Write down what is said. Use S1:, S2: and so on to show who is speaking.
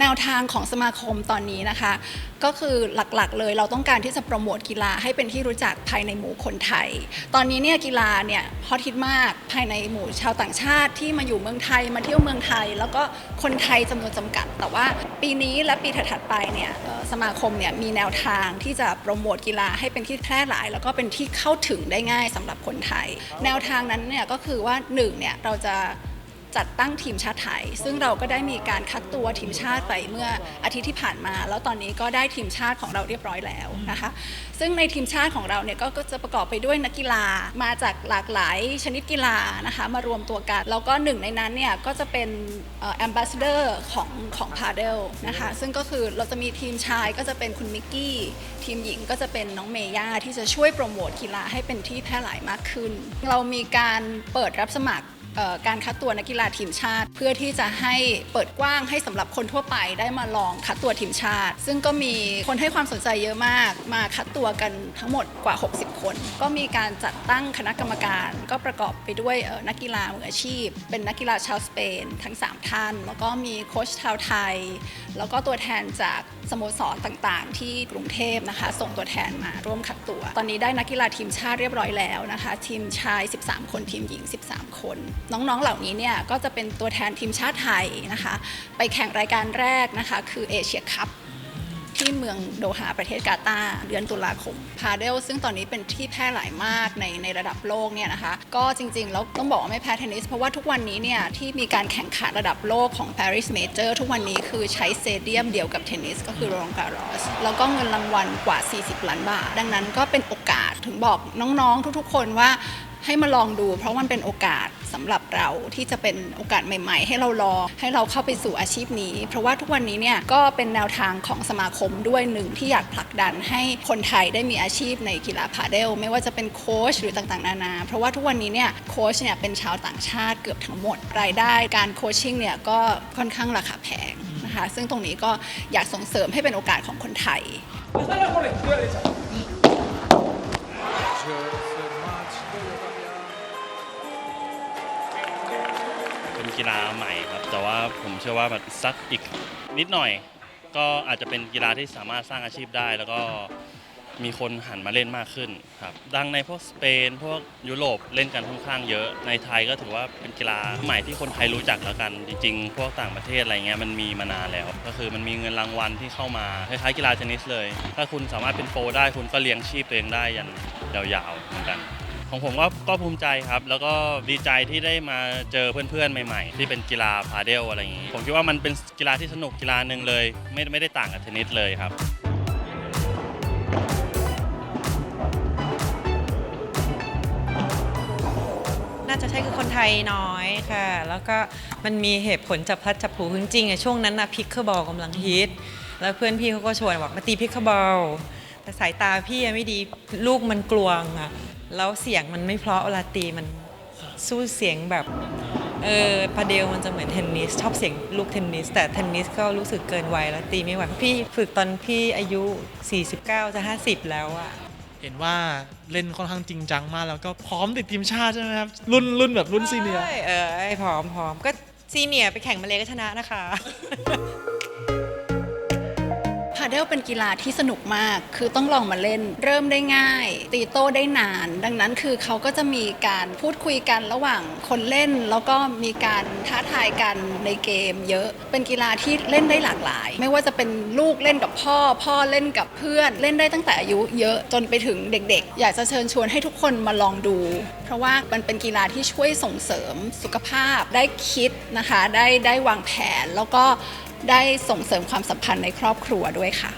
S1: แนวทางของสมาคมตอนนี้นะคะ ก็คือหลักๆ เลยเราต้องการที่จะโปรโมทกีฬาให้เป็นที่รู้จักภายในหมู่คนไทย ตอนนี้เนี่ยกีฬาเนี่ยฮอตฮิตมากภายในหมู่ชาวต่างชาติที่มาอยู่เมืองไทยมาเที่ยวเมืองไทย แล้วก็คนไทยจำนวนจำกัด แต่ว่าปีนี้และปีถัดๆไปเนี่ยสมาคมเนี่ยมีแนวทางที่จะโปรโมทกีฬาให้เป็นที่แพร่หลาย แล้วก็เป็นที่เข้าถึงได้ง่ายสำหรับคนไทย แนวทางนั้นเนี่ยก็คือว่าหนึ่งเนี่ยเราจะ จัดตั้งทีมชาติไทย ซึ่งเราก็ได้มีการคัดตัวทีมชาติไปเมื่ออาทิตย์ที่ผ่านมา แล้วตอนนี้ก็ได้ทีมชาติของเราเรียบร้อยแล้วนะคะ ซึ่งในทีมชาติของเราเนี่ยก็จะประกอบไปด้วยนักกีฬามาจากหลากหลายชนิดกีฬานะคะมารวมตัวกัน แล้วก็หนึ่งในนั้นเนี่ยก็จะเป็นแอมบาสเดอร์ของของพาเดลนะคะซึ่งก็คือเราจะมีทีมชายก็จะเป็นคุณมิกกี้ทีมหญิงก็จะเป็นน้องเมย่าที่จะช่วยโปรโมทกีฬาให้เป็นที่แพร่หลายมากขึ้น เรามีการเปิดรับสมัคร การคัดตัวนักกีฬาทีมชาติ เพื่อที่จะให้เปิดกว้างให้สำหรับคนทั่วไปได้มาลองคัดตัวทีมชาติ ซึ่งก็มีคนให้ความสนใจเยอะมาก มาคัดตัวกันทั้งหมดกว่า 60 คน ก็มีการจัดตั้งคณะกรรมการ ก็ประกอบไปด้วยนักกีฬามืออาชีพ เป็นนักกีฬาชาวสเปน ทั้ง 3 ท่าน แล้วก็มีโค้ชชาวไทย แล้วก็ตัวแทนจากสโมสรต่างๆ ที่กรุงเทพนะคะ ส่งตัวแทนมาร่วมคัดตัว ตอนนี้ได้นักกีฬาทีมชาติเรียบร้อยแล้วนะคะ ทีมชาย 13 คนทีมหญิง 13 คน น้องๆเหล่านี้เนี่ยก็จะเป็นตัวแทนทีมชาติไทยนะคะ ไปแข่งรายการแรกนะคะ คือเอเชียคัพ ที่เมืองโดฮาประเทศกาตาร์เดือนตุลาคมพาเดลซึ่งตอนนี้เป็นที่แพร่หลายมากในในระดับโลกเนี่ยนะคะก็จริงๆแล้วต้องบอกว่าไม่แพ้เทนนิส เพราะว่าทุกวันนี้เนี่ยที่มีการแข่งขันระดับโลกของ Paris Major ทุกวันนี้คือใช้สเตเดียมเดียวกับเทนนิสก็คือโร n งการอสแล้วก็เงินรางวัลกว่า 40 ล้านบาท ดังนั้นก็เป็นโอกาสถึงบอกน้องๆ ทุกๆ คนว่าให้มาลองดูเพราะมันเป็นโอกาส สำหรับเราที่จะเป็นโอกาสใหม่ ๆ ให้เราลองให้เราเข้าไปสู่อาชีพนี้ เพราะว่าทุกวันนี้เนี่ยก็เป็นแนวทางของสมาคมด้วยหนึ่งที่อยากผลักดันให้คนไทยได้มีอาชีพในกีฬาพาเดลไม่ว่าจะเป็นโค้ชหรือต่างๆ นานา เพราะว่าทุกวันนี้เนี่ยโค้ชเนี่ยเป็นชาวต่างชาติเกือบทั้งหมดรายได้ การโคชชิ่งเนี่ยก็ค่อนข้างราคาแพงนะคะซึ่งตรงนี้ก็อยากส่งเสริมให้เป็นโอกาสของคนไทย
S2: เกีฬาใหม่ครับ แต่ว่าผมเชื่อว่าแบบสักอีกนิดหน่อย ก็อาจจะเป็นกีฬาที่สามารถสร้างอาชีพได้ แล้วก็มีคนหันมาเล่นมากขึ้นครับดังในพวกสเปน พวกยุโรปเล่นกันค่อนข้างเยอะ ในไทยก็ถือว่าเป็นกีฬาใหม่ที่คนไทยรู้จักแล้วกัน จริงๆ พวกต่างประเทศอะไรเงี้ยมันมีมานานแล้ว ก็คือมันมีเงินรางวัลที่เข้ามาคล้ายๆกีฬาเทนนิสเลย ถ้าคุณสามารถเป็นโปรได้คุณก็เลี้ยงชีพตัวเองได้ยันยาวๆเหมือนกัน ของผมก็ก็ภูมิใจครับ แล้วก็ดีใจที่ได้มาเจอเพื่อนๆ ใหม่ๆ ที่เป็นกีฬาพาเดลอะไรอย่างนี้ ผมคิดว่ามันเป็นกีฬาที่สนุกกีฬาหนึ่งเลย ไม่ไม่ได้ต่างกับเทนนิสเลยครับ
S3: น่าจะใช่คือคนไทยน้อยค่ะ แล้วก็มันมีเหตุผลจับพลัดจับผลูจริงๆอะช่วงนั้นนะพิกเกอร์บอลกำลังฮิต แล้วเพื่อนพี่เขาก็ชวนบอกมาตีพิกเกอร์บอลแต่สายตาพี่อะไม่ดีลูกมันกลวงอะ แล้วเสียงมันไม่เพราะเวลาตีมันสู้เสียงแบบเออพาเดลมันจะเหมือนเทนนิสชอบเสียงลูกเทนนิส แต่เทนนิสก็รู้สึกเกินวัยแล้วตีไม่ไหวเพราะพี่ฝึกตอนพี่อายุ 49 จะ 50 แล้วอะ
S4: เห็นว่าเล่นค่อนข้างจริงจังมากแล้วก็พร้อมติดทีมชาติใช่ไหมครับ รุ่นรุ่นแบบรุ่นซีเนียร์
S3: เออไอ้พร้อมพร้อมก็ซีเนียร์ไปแข่งมาเลยก็ชนะนะคะ
S1: พา เดลเป็นกีฬาที่สนุกมาก คือต้องลองมาเล่น เริ่มได้ง่าย ตีโต้ได้นาน ดังนั้นคือเขาก็จะมีการพูดคุยกันระหว่างคนเล่น แล้วก็มีการท้าทายกันในเกม เยอะ เป็นกีฬาที่เล่นได้หลากหลาย ไม่ว่าจะเป็นลูกเล่นกับพ่อ พ่อเล่นกับเพื่อน เล่นได้ตั้งแต่อายุเยอะจนไปถึงเด็ก ๆ อยากจะเชิญชวนให้ทุกคนมาลองดู เพราะว่ามันเป็นกีฬาที่ช่วยส่งเสริมสุขภาพ ได้คิดนะคะ ได้ได้วางแผนแล้วก็ ได้ส่งเสริมความสัมพันธ์ในครอบครัวด้วยค่ะ